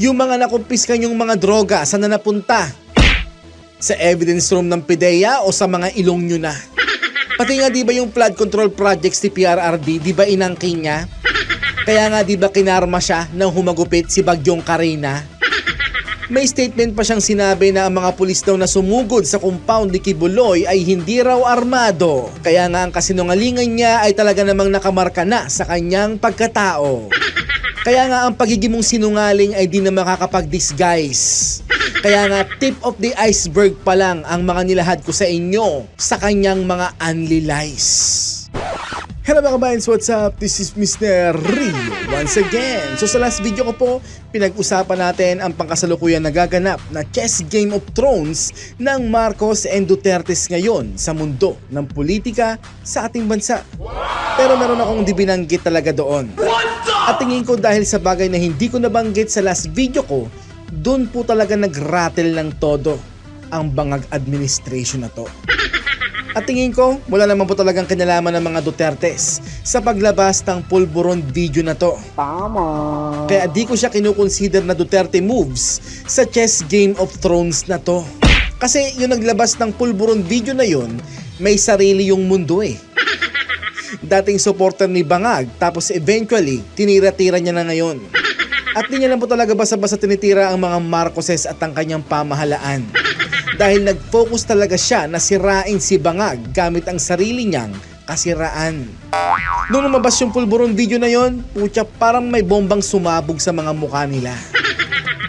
Yung mga nakumpiskan yung mga droga, saan na napunta? Sa evidence room ng PIDEA o sa mga ilong nyo na? Pati nga di ba yung flood control projects ni PRRD, di ba inangking niya? Kaya nga di ba kinarma siya nang humagupit si Bagyong Karina? May statement pa siyang sinabi na ang mga pulis daw na sumugod sa compound ni Kibuloy ay hindi raw armado. Kaya nga ang kasinungalingan niya ay talaga namang nakamarka na sa kanyang pagkatao. Kaya nga ang pagiging mong sinungaling ay di na makakapag-disguise. Kaya nga tip of the iceberg pa lang ang mga nilahad ko sa inyo sa kanyang mga unli lies. Hello mga kabayans, what's up? This is Mr. Rio once again. So sa last video ko po, pinag-usapan natin ang pangkasalukuyan nagaganap na chess Game of Thrones ng Marcos and Dutertes ngayon sa mundo ng politika sa ating bansa. Pero meron akong di binanggit talaga doon. At tingin ko dahil sa bagay na hindi ko nabanggit sa last video ko, doon po talaga nag-rattle ng todo ang bangag administration na to. At tingin ko, wala naman po talagang kinalaman ng mga Dutertes sa paglabas ng pulburon video na to. Tama. Kaya di ko siya kinukonsider na Duterte moves sa chess Game of Thrones na to. Kasi yung naglabas ng pulburon video na yun, may sarili yung mundo eh. Dating supporter ni Bangag, tapos eventually, tinira-tira niya na ngayon. At di niya lang po talaga basa-basa tinitira ang mga Marcoses at ang kanyang pamahalaan. Dahil nag-focus talaga siya na sirain si Bangag gamit ang sarili niyang kasiraan. Nung lumabas yung pulburon video na yon, putya parang may bombang sumabog sa mga mukha nila.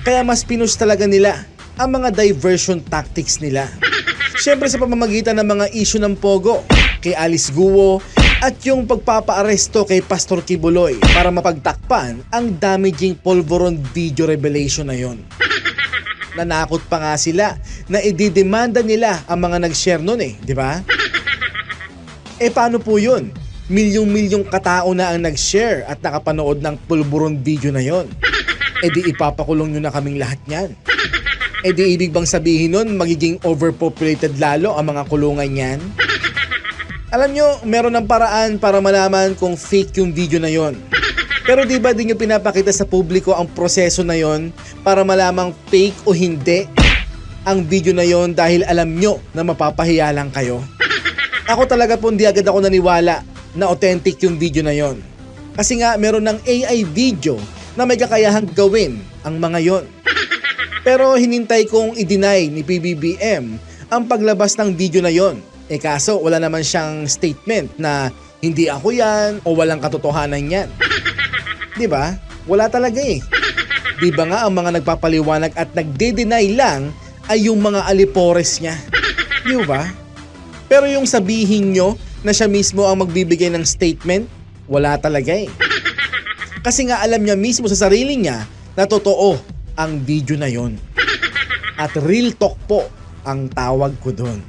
Kaya mas pinush talaga nila ang mga diversion tactics nila. Siyempre sa pamamagitan ng mga issue ng Pogo, kay Alice Guo, at yung pagpapaaresto kay Pastor Kibuloy para mapagtakpan ang damaging pulveron video revelation na yon. Nanakot pa nga sila na ididemanda nila ang mga nag-share nun eh, di ba? Eh paano po yun? Milyong-milyong katao na ang nag-share at nakapanood ng pulburon video na yon. Eh di ipapakulong nyo na kaming lahat niyan. Eh di ibig bang sabihin nun magiging overpopulated lalo ang mga kulungan niyan? Alam nyo, meron ng paraan para malaman kung fake yung video na yon. Pero di ba di nyo pinapakita sa publiko ang proseso na yon para malamang fake o hindi ang video na yon dahil alam nyo na mapapahiya lang kayo? Ako talaga po hindi agad ako naniwala na authentic yung video na yon. Kasi nga meron ng AI video na may kakayahang gawin ang mga yon. Pero hinintay kong i-deny ni PBBM ang paglabas ng video na yon. Eh kaso wala naman siyang statement na hindi ako yan o walang katotohanan yan. 'Di ba? Wala talaga eh. 'Di ba nga ang mga nagpapaliwanag at nagde-deny lang ay yung mga alipores niya. 'Di ba? Pero yung sabihin nyo na siya mismo ang magbibigay ng statement, wala talaga eh. Kasi nga alam niya mismo sa sarili niya na totoo ang video na yon. At real talk po ang tawag ko doon.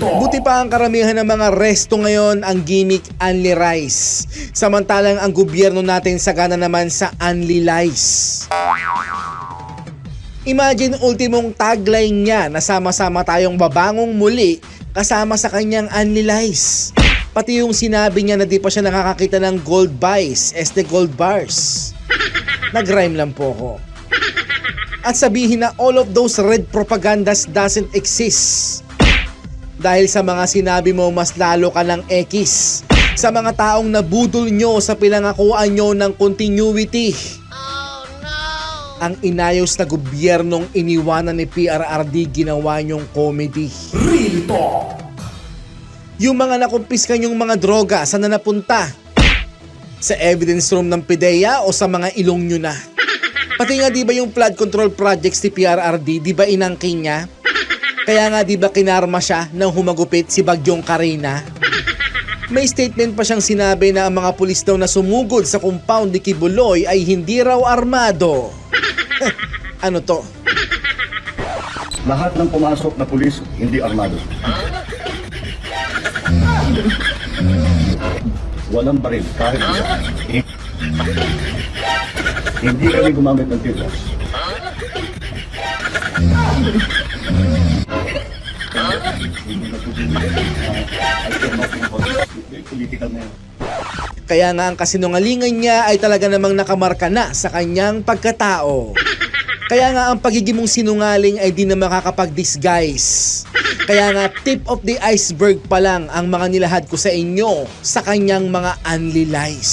Buti pa ang karamihan ng mga resto ngayon ang gimmick Unli Rice. Samantalang ang gobyerno natin sagana naman sa Unli Lies. Imagine ultimong tagline niya na sama-sama tayong babangong muli kasama sa kanyang Unli Lies. Pati yung sinabi niya na di pa siya nakakakita ng gold buys, este gold bars. Nag-rhyme lang po ako. At sabihin na all of those red propagandas doesn't exist. Dahil sa mga sinabi mo mas lalo ka ng X. Sa mga taong nabudol nyo sa pinangakuan nyo ng continuity. Ang inayos na gobyernong iniwanan ni PRRD ginawa nyong comedy. Real talk. Yung mga nakumpiskan yung mga droga, saan na napunta? Sa evidence room ng PIDEA o sa mga ilong nyo na? Pati nga di ba yung flood control projects ni PRRD, di ba inangking niya? Kaya nga di ba kinarma siya nang humagupit si Bagyong Karina? May statement pa siyang sinabi na ang mga pulis daw na sumugod sa compound ni Kibuloy ay hindi raw armado. ano to? Lahat ng pumasok na pulis hindi armado. Walang baril, kahit isa. Hindi kami gumamit ng tear gas. Political na yan. Kaya nga ang kasinungalingan niya ay talaga namang nakamarka na sa kanyang pagkatao. Kaya nga ang pagiging mong sinungaling ay di na makakapag-disguise. Kaya nga tip of the iceberg pa lang ang mga nilahad ko sa inyo sa kanyang mga unli lies.